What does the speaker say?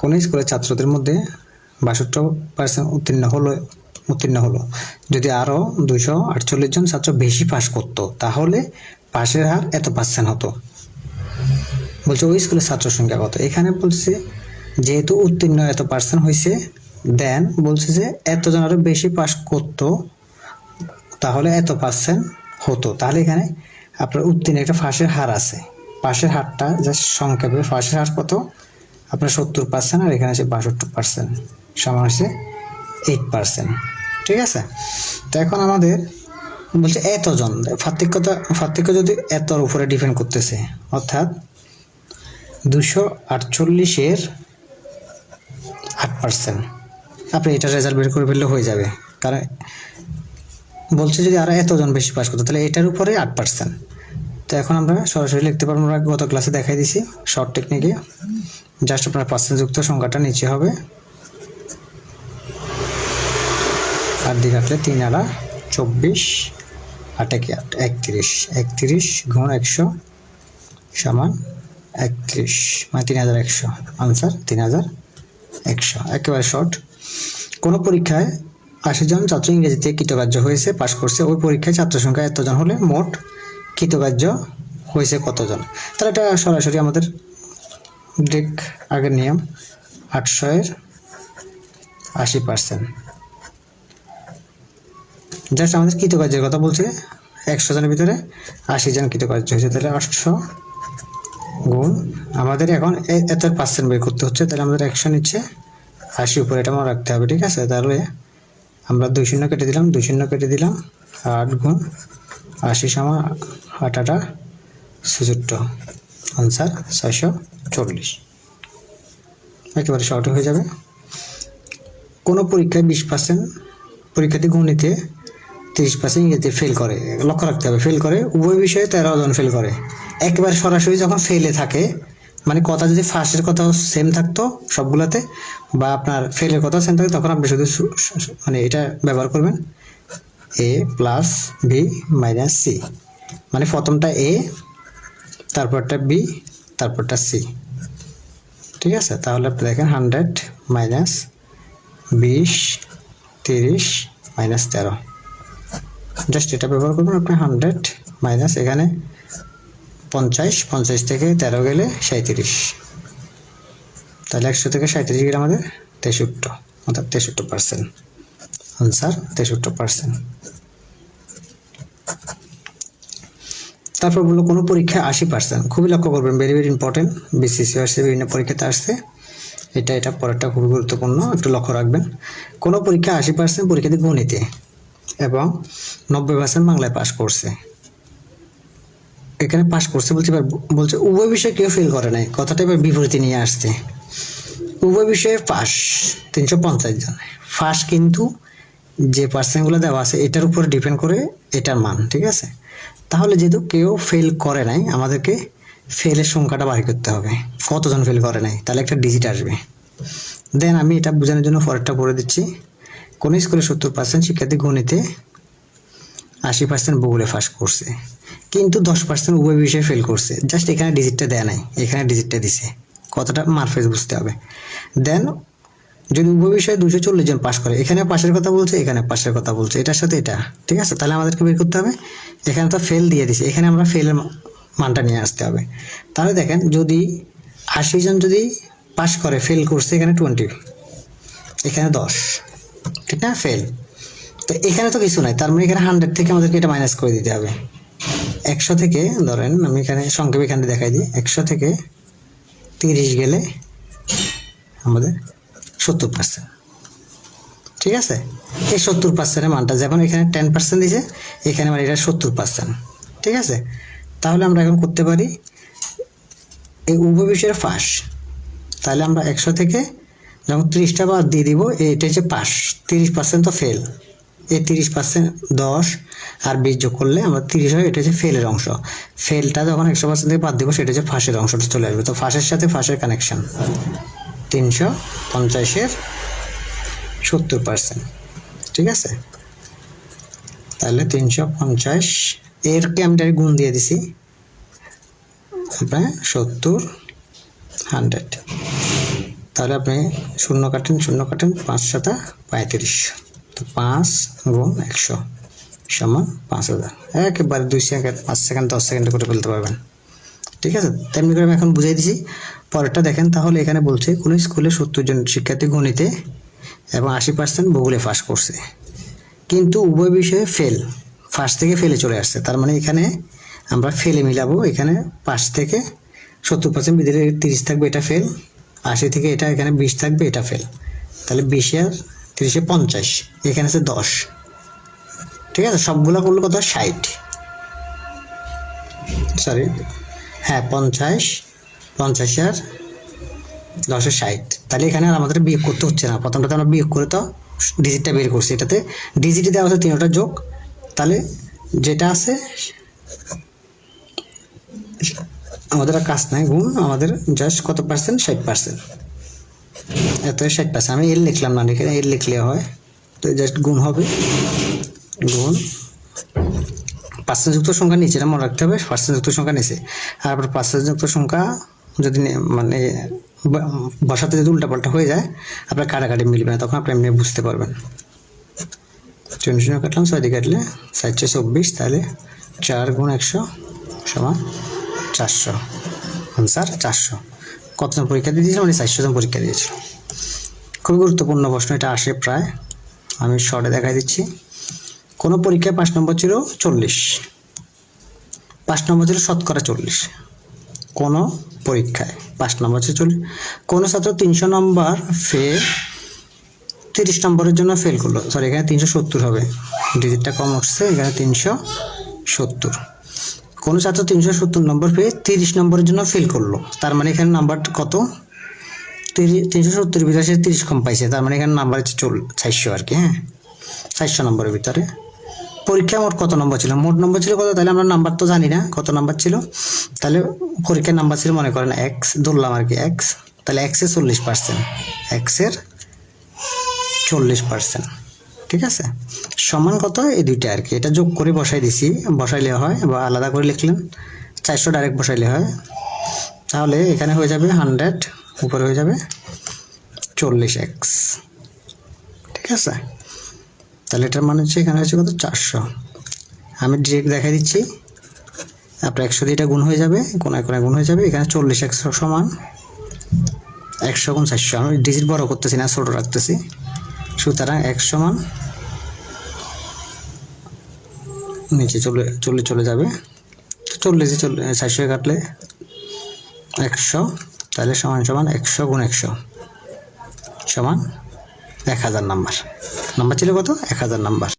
কোন স্কুলের ছাত্রদের মধ্যে বাষট্টি পার্সেন্ট উত্তীর্ণ হলো উত্তীর্ণ হলো। যদি আরও দুশো আটচল্লিশ জন ছাত্র বেশি পাস করতো, তাহলে পাশের হার এত পার্সেন্ট হতো। বলছে ওই স্কুলের ছাত্র সংখ্যা কত? এখানে বলছে, যেহেতু উত্তীর্ণ এত পার্সেন্ট হয়েছে দেন বলছে যে এতজন আরও বেশি পাস করতো, তাহলে এত পার্সেন্ট হতো। তাহলে এখানে আপনার উত্তীর্ণ একটা ফাঁসের হার আছে। পাশের হারটা জাস্ট সংক্ষেপে ফাঁসের হার কত? আপনার সত্তর পার্সেন্ট আর এখানে আছে বাষট্টি পার্সেন্ট সমান হচ্ছে এইট পার্সেন্ট ঠিক আছে? তো এখন আমাদের বলছে এতজন। পার্থক্যতা পার্থক্য যদি এতর উপরে ডিপেন্ড করতেছে, অর্থাৎ দুশো আটচল্লিশের আট পার্সেন্ট আপনি এটা রেজাল্ট বের করে ফেললে হয়ে যাবে। কারণ বলছে যদি আরও এতজন বেশি পাস করতো, তাহলে এটার উপরে আট পার্সেন্ট তো এখন আমরা সরাসরি লিখতে পারব, আমরা গত ক্লাসে দেখাই দিছি শর্ট টেকনিকে জাস্ট আপনার যুক্ত সংখ্যাটা নিচে হবে। আর আসলে তিন আড়া চব্বিশ আটাকে আট একত্রিশ। একত্রিশ গুণ একশো সমান একত্রিশ। মানে তিন হাজার একশো। আনসার তিন হাজার একশো। একেবারে শর্ট কোনো পরীক্ষায় আশি জন ছাত্র ইংরেজিতে কৃতকার্য হয়েছে, পাশ করছে। ওই পরীক্ষায় ছাত্র সংখ্যা এতজন হলে মোট কৃতকার্য হয়েছে কতজন? তাহলে এটা সরাসরি আমাদের ডেক আগের নিয়ম আটশো এর আশি পার্সেন্ট জাস্ট আমাদের কৃতকার্যের কথা বলছে, একশো জনের ভিতরে আশি জন কৃতকার্য হয়েছে, তাহলে আটশো গুণ আমাদের এখন এত পার্সেন্ট বের করতে হচ্ছে, তাহলে আমাদের একশো নিচ্ছে আশি উপরে, এটা মনে রাখতে হবে, ঠিক আছে? তাহলে আমরা দুই শূন্য কেটে দিলাম, দুই শূন্য কেটে দিলাম, আট গুণ আশি সমান আট আটা ছেষট্টি। আনসার ছয়শো চল্লিশ। একেবারে শর্ট হয়ে যাবে। কোনো পরীক্ষায় বিশ পার্সেন্ট পরীক্ষার্থী গণিতে তিরিশ পার্সেন্ট ইংরেজিতে ফেল করে। লক্ষ্য রাখতে হবে ফেল করে, উভয় বিষয়ে তেরো জন ফেল করে। একেবারে সরাসরি যখন ফেলে থাকে মানে কথা যদি ফার্স্টের কথা সেম থাকতো সবগুলোতে, বা আপনার ফেলের কথা সেম থাকতো তখন আপনি শুধু মানে এটা ব্যবহার করবেন। A plus B minus C মানে প্রথমটা এ তারপরটা বি তারপরটা সি ঠিক আছে? তাহলে আপনি দেখেন হান্ড্রেড মাইনাস বিশ, তিরিশ মাইনাস তেরো। জাস্ট এটা ব্যবহার করবেন আপনি হান্ড্রেড মাইনাস এখানে পঞ্চাশ পঞ্চাশ থেকে তেরো গেলে সাঁত্রিশ তাহলে একশো থেকে সাঁত্রিশ গেলে আমাদের তেষট্টি, অর্থাৎ তেষট্টি পার্সেন্ট আনসার তেষট্টি পার্সেন্ট তারপর বলল, কোনো পরীক্ষায় আশি পার্সেন্ট খুবই লক্ষ্য করবেন ভেরি ভেরি ইম্পর্টেন্ট বিসিসি আসছে, বিভিন্ন পরীক্ষাতে আসছে। এটা এটা পরেরটা খুবই গুরুত্বপূর্ণ, একটু লক্ষ্য রাখবেন। কোনো পরীক্ষা আশি পার্সেন্ট পরীক্ষাতে গণিতে। এবং নব্বই পার্সেন্ট বাংলায় পাশ করছে। এখানে পাশ করছে বলছে, এবার বলছে, উভয় বিষয়ে কেউ ফেল করে নাই। কথাটা এবার বিপরীতে নিয়ে আসছে। উভয় বিষয়ে পাস তিনশো পঞ্চাশ জন। ফাঁস কিন্তু যে পার্সেন্টগুলো দেওয়া আছে, এটার উপরে ডিপেন্ড করে এটার মান, ঠিক আছে? তাহলে যেহেতু কেউ ফেল করে নাই, আমাদেরকে ফেলের সংখ্যাটা বাড়ি করতে হবে। কতজন ফেল করে নাই? তাহলে একটা ডিজিট আসবে। দেন আমি এটা বোঝানোর জন্য পরেরটা পড়ে দিচ্ছি। কোন স্কুলে সত্তর পার্সেন্ট শিক্ষার্থী গণিতে আশি পার্সেন্ট ভূগোলে পাস করছে। কিন্তু দশ পার্সেন্ট উভয় বিষয়ে ফেল করছে। জাস্ট এখানে ডিজিটটা দেয়া নাই। এখানে ডিজিটটা দিছে। কতটা মারফেজ বুঝতে হবে। দেন যদি উভয় বিষয়ে দুশো চল্লিশ জন পাস করে, এখানে পাশের কথা বলছে, এখানে পাশের কথা বলছে, এটার সাথে এটা, ঠিক আছে? তাহলে আমাদেরকে বের করতে হবে। এখানে তো ফেল দিয়ে দিছে এখানে আমরা ফেলের মানটা নিয়ে আসতে হবে। তাহলে দেখেন, যদি আশি জন যদি পাস করে ফেল করছে, এখানে টোয়েন্টি এখানে দশ, ঠিক না? ফেল তো এখানে তো কিছু নাই, তার মানে এখানে হান্ড্রেড থেকে আমাদেরকে এটা মাইনাস করে দিতে হবে। একশো থেকে, ধরেন আমি এখানে সংক্ষেপে এখানে দেখাই দিই, একশো থেকে তিরিশ গেলে আমাদের সত্তর পার্সেন্ট ঠিক আছে? এই সত্তর পার্সেন্টের মানটা যেমন এখানে টেন পার্সেন্ট দিছে, এখানে মানে এটা সত্তর পার্সেন্ট ঠিক আছে? তাহলে আমরা এখন করতে পারি এই উভয় বিষয়ের ফাঁস তাহলে আমরা একশো থেকে যখন তিরিশটা বাদ দিয়ে দিব এটা হচ্ছে পাস তিরিশ পার্সেন্ট তো ফেল এই তিরিশ পার্সেন্ট দশ আর বিশ যোগ করলে আমরা তিরিশ হয়, এটা হচ্ছে ফেলের অংশ। ফেলটা যখন একশো পার্সেন্ট থেকে বাদ দিব, সেটা হচ্ছে ফাঁসের অংশটা চলে আসবে। তো ফাঁসের সাথে ফাঁসের কানেকশন তিনশো পঞ্চাশের সত্তর পার্সেন্ট ঠিক আছে? তাহলে তিনশো পঞ্চাশ এরকে আমি ডাইরেক্ট গুণ দিয়ে দিছি? আপনার সত্তর হান্ড্রেড তাহলে আপনি শূন্য কাটেন শূন্য কাটেন, পাঁচ সাতা পঁয়ত্রিশ। তো পাঁচ গুণ একশো সমান পাঁচ হাজার। একেবারে দুই সেকেন্ড, পাঁচ সেকেন্ড, দশ সেকেন্ড করে ফেলতে পারবেন। ঠিক আছে? তেমনি করে আমি এখন বুঝাই দিছি। পরেরটা দেখেন, তাহলে এখানে বলছে, কোনো স্কুলে সত্তর জন শিক্ষার্থী গণিতে এবং আশি পার্সেন্ট ভূগোলে পাস করছে। কিন্তু উভয় বিষয়ে ফেল ফার্স্ট থেকে ফেলে চলে আসছে। তার মানে এখানে আমরা ফেলে মিলাবো। এখানে পাঁচ থেকে সত্তর পার্সেন্ট ভিতরে তিরিশ থাকবে, এটা ফেল আশি থেকে এটা, এখানে বিশ থাকবে, এটা ফেল তাহলে বিশে আর তিরিশে পঞ্চাশ, এখানে আছে দশ। ঠিক আছে? সবগুলো করলে কত? ষাট। সরি হ্যাঁ পঞ্চাশ। পঞ্চাশ আর দশে ষাট। তাহলে এখানে আর আমাদের বিয়োগ করতে হচ্ছে না। প্রথমটাতে আমরা বিয়োগ করে তো ডিজিটটা বের করছি। এটাতে ডিজিটে দেওয়া আছে তিনটা যোগ। তাহলে যেটা আছে, আমাদের আর কাজ নাই, গুণ আমাদের জাস্ট কত পার্সেন্ট ষাট পার্সেন্ট এত ষাট পার্সেন্ট আমি এর লিখলাম না, এখানে এর লিখলে হয়। তো জাস্ট গুণ হবে। গুণ পার্সেন্ট যুক্ত সংখ্যা নিচে, এটা মনে রাখতে হবে পার্সেন্ট যুক্ত সংখ্যা নিচে। আর পার্সেন্ট যুক্ত সংখ্যা যদি মানে বসাতে যদি উল্টাপাল্টা হয়ে যায়, আপনার কাটাকাটি মিলবে না, তখন আপনি এমনি বুঝতে পারবেন। শূন্য শূন্য কাটলাম, ছয় দিয়ে কাটলে চারশো চব্বিশ, তাহলে চার গুণ একশো সমান চারশো। আনসার চারশো। কতজন পরীক্ষা দিয়ে দিয়েছিল মানে চারশো জন পরীক্ষা দিয়েছিল। খুবই গুরুত্বপূর্ণ প্রশ্ন, এটা আসে প্রায়। আমি শর্টে দেখাই দিচ্ছি। কোনো পরীক্ষায় পাঁচ নম্বর ছিল চল্লিশ, পাঁচ নম্বর ছিল শতকরা চল্লিশ। কোনো পরীক্ষায় পাঁচ নম্বর ছিল চল্লিশ। কোনো ছাত্র তিনশো নম্বর ফে তিরিশ নম্বরের জন্য ফেল করল। সরি এখানে তিনশো সত্তর হবে। ডিজিটটা কম উঠছে এখানে তিনশো সত্তর। কোনো ছাত্র তিনশো সত্তর নম্বর পেয়ে তিরিশ নম্বরের জন্য ফেল করল। তার মানে এখানে নাম্বার কত? তিনশো সত্তর ভিতরে সে তিরিশ কম পাইছে। তার মানে এখানে নাম্বার হচ্ছে চল, চারশো আর কি হ্যাঁ। চারশো নম্বরের ভিতরে। পরীক্ষা মোট কত নম্বর ছিল? মোট নম্বর ছিল কত? তাহলে আমরা নাম্বার তো জানি না কত নাম্বার ছিল। তাহলে পরীক্ষার নাম্বার ছিল মনে করেন এক্স ধরলাম আর কি এক্স তাহলে এক্সের চল্লিশ পার্সেন্ট এক্সের চল্লিশ পার্সেন্ট ঠিক আছে? সমান কত? এই দুইটা আর কি। এটা যোগ করে বসাই দিছি। বসাইলে হয় বা আলাদা করে লিখলেন। চারশো ডাইরেক্ট বসাইলে হয়। তাহলে এখানে হয়ে যাবে হান্ড্রেড উপরে হয়ে যাবে চল্লিশ এক্স ঠিক আছে? তাহলে এটার মানে হচ্ছে এখানে হচ্ছে কত? চারশো। আমি ডিরেক্ট দেখাই দিচ্ছি। আপনার একশো দিয়ে এটা গুণ হয়ে যাবে কোনায় কোনায় গুণ হয়ে যাবে। এখানে চল্লিশ একশো সমান একশো গুণ চারশো। আমি ডিজিট বড় করতেছি না, ছোটো রাখতেছি। সুতরাং এক সমান নিচে চলে চলে চলে যাবে। চল্লিশে চলে চারশো কাটলে একশো, তাহলে সমান সমান একশো গুণ একশো। সমান এক হাজার নাম্বার। নাম্বার ছিল কত? এক হাজার নাম্বার